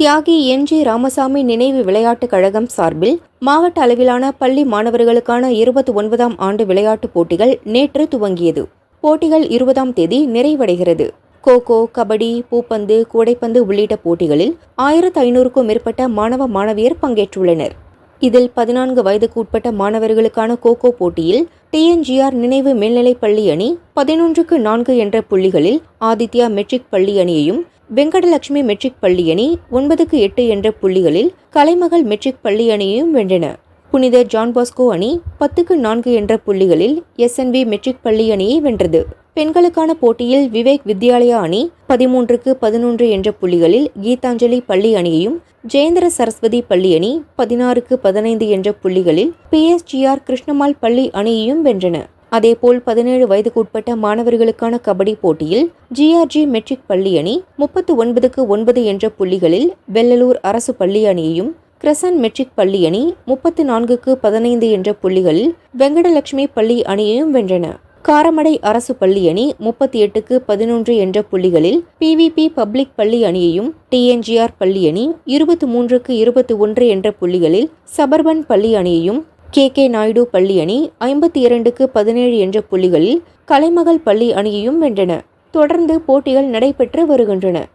தியாகி என். ஜி. ராமசாமி நினைவு விளையாட்டுக் கழகம் சார்பில் மாவட்ட அளவிலான பள்ளி மாணவர்களுக்கான இருபத்தி ஒன்பதாம் ஆண்டு விளையாட்டுப் போட்டிகள் நேற்று துவங்கியது. போட்டிகள் இருபதாம் தேதி நிறைவடைகிறது. கோகோ கபடி பூப்பந்து கூடைப்பந்து உள்ளிட்ட போட்டிகளில் ஆயிரத்து ஐநூறுக்கும் மேற்பட்ட மாணவ மாணவியர் பங்கேற்றுள்ளனர். இதில் பதினான்கு வயதுக்கு உட்பட்ட மாணவர்களுக்கான கோகோ போட்டியில் டிஎன்ஜிஆர் நினைவு மேல்நிலைப் பள்ளி அணி பதினொன்றுக்கு நான்கு என்ற புள்ளிகளில் ஆதித்யா மெட்ரிக் பள்ளி அணியையும் வெங்கடலட்சுமி மெட்ரிக் பள்ளி அணி ஒன்பதுக்கு எட்டு என்ற புள்ளிகளில் கலைமகள் மெட்ரிக் பள்ளி அணியையும் வென்றன. புனித ஜான் பாஸ்கோ அணி பத்துக்கு நான்கு என்ற புள்ளிகளில் எஸ்என்வி மெட்ரிக் பள்ளி அணியை வென்றது. பெண்களுக்கான போட்டியில் விவேக் வித்யாலயா அணி பதிமூன்றுக்கு பதினொன்று என்ற புள்ளிகளில் கீதாஞ்சலி பள்ளி அணியையும் ஜெயேந்திர சரஸ்வதி பள்ளி அணி பதினாறுக்கு பதினைந்து என்ற புள்ளிகளில் பிஎஸ்ஜிஆர் கிருஷ்ணமால் பள்ளி அணியையும் வென்றன. அதேபோல் பதினேழு வயதுக்குட்பட்ட மாணவர்களுக்கான கபடி போட்டியில் ஜிஆர்ஜி மெட்ரிக் பள்ளி அணி முப்பத்து ஒன்பதுக்கு ஒன்பது என்ற புள்ளிகளில் வெள்ளலூர் அரசு பள்ளி அணியையும் கிரசன் மெட்ரிக் பள்ளி அணி முப்பத்து நான்குக்கு பதினைந்து என்ற புள்ளிகளில் வெங்கடலட்சுமி பள்ளி அணியையும் வென்றன. காரமடை அரசு பள்ளி அணி முப்பத்தி எட்டுக்கு பதினொன்று என்ற புள்ளிகளில் பிவிபி பப்ளிக் பள்ளி அணியையும் டிஎன்ஜிஆர் பள்ளி அணி இருபத்தி மூன்றுக்கு இருபத்தி ஒன்று என்ற புள்ளிகளில் சபர்பன் பள்ளி அணியையும் கே. கே. நாயுடு பள்ளி அணி ஐம்பத்தி இரண்டுக்கு பதினேழு என்ற புள்ளிகளில் கலைமகள் பள்ளி அணியையும் வென்றன. தொடர்ந்து போட்டிகள் நடைபெற்று வருகின்றன.